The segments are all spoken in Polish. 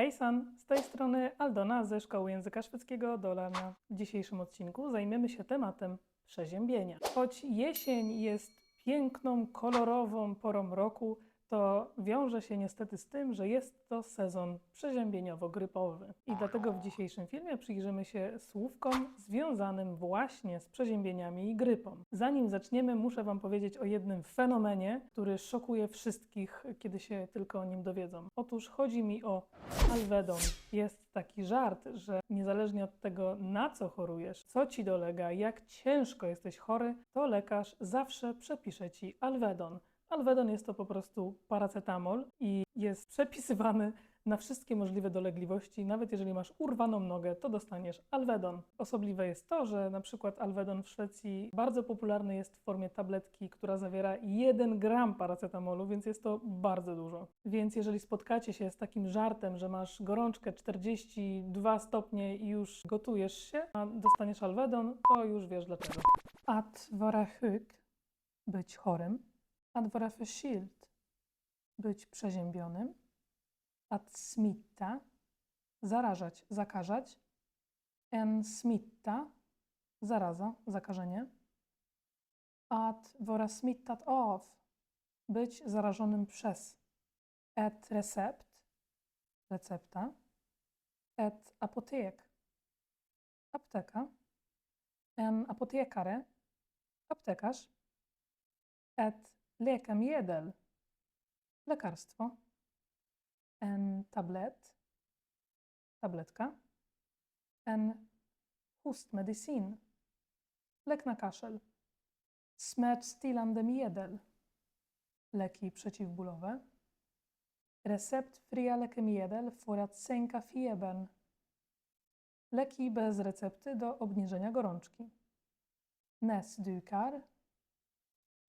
Hejsan, z tej strony Aldona ze Szkoły Języka Szwedzkiego Dolarna. W dzisiejszym odcinku zajmiemy się tematem przeziębienia. Choć jesień jest piękną, kolorową porą roku, to wiąże się niestety z tym, że jest to sezon przeziębieniowo-grypowy. I dlatego w dzisiejszym filmie przyjrzymy się słówkom związanym właśnie z przeziębieniami i grypą. Zanim zaczniemy, muszę Wam powiedzieć o jednym fenomenie, który szokuje wszystkich, kiedy się tylko o nim dowiedzą. Otóż chodzi mi o alvedon. Jest taki żart, że niezależnie od tego, na co chorujesz, co ci dolega, jak ciężko jesteś chory, to lekarz zawsze przepisze ci alvedon. Alvedon jest to po prostu paracetamol i jest przepisywany na wszystkie możliwe dolegliwości. Nawet jeżeli masz urwaną nogę, to dostaniesz alvedon. Osobliwe jest to, że na przykład alvedon w Szwecji bardzo popularny jest w formie tabletki, która zawiera 1 gram paracetamolu, więc jest to bardzo dużo. Więc jeżeli spotkacie się z takim żartem, że masz gorączkę 42 stopnie i już gotujesz się, a dostaniesz alvedon, to już wiesz dlaczego. Att vara sjuk, być chorym. Vara förkyld, być przeziębionym. Att smitta, zarażać, zakażać. En smitta, zaraza, zakażenie. Att vara smittad av, być zarażonym przez. Ett recept, recepta. Ett apotek, apteka. En apotekare, aptekarz. Ett läkemedel, lekarstwo. En tablet, tabletka. En hostmedicin, lek na kaszel. Smärtstillande medel, leki przeciwbólowe. Receptfria läkemedel för att sänka febern, leki bez recepty do obniżenia gorączki. Näsdukar,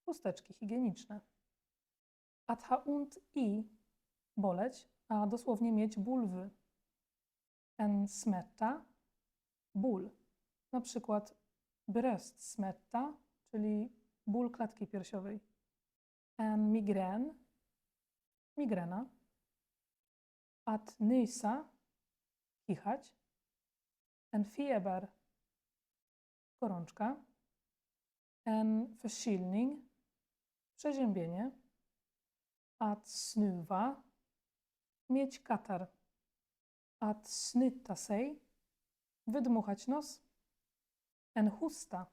chusteczki higieniczne. Att ha ont i, boleć, a dosłownie mieć bulwy. En smärta, ból. Na przykład bröstsmärta, czyli ból klatki piersiowej. En migrän, migrena. Att nysa, kichać. En feber, gorączka. En förkylning, przeziębienie. Att snuva, mieć katar. Att snyta sig, wydmuchać nos. En husta,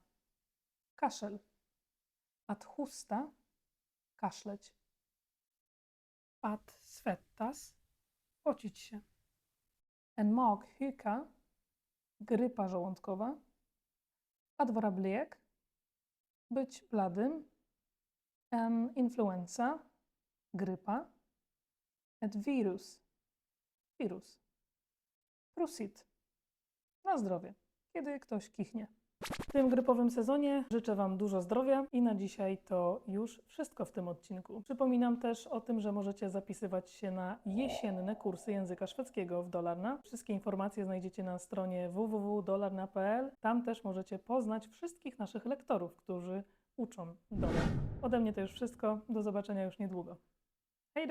kaszel. Att husta, kaszleć. Att svettas, pocić się. En maghyka, grypa żołądkowa. Blek, być bladym. En influenza, grypa. Et virus, wirus. Prosit, na zdrowie, kiedy ktoś kichnie. W tym grypowym sezonie życzę Wam dużo zdrowia i na dzisiaj to już wszystko w tym odcinku. Przypominam też o tym, że możecie zapisywać się na jesienne kursy języka szwedzkiego w Dolarna. Wszystkie informacje znajdziecie na stronie www.dolarna.pl. Tam też możecie poznać wszystkich naszych lektorów, którzy uczą Dolarna. Ode mnie to już wszystko. Do zobaczenia już niedługo. Hej,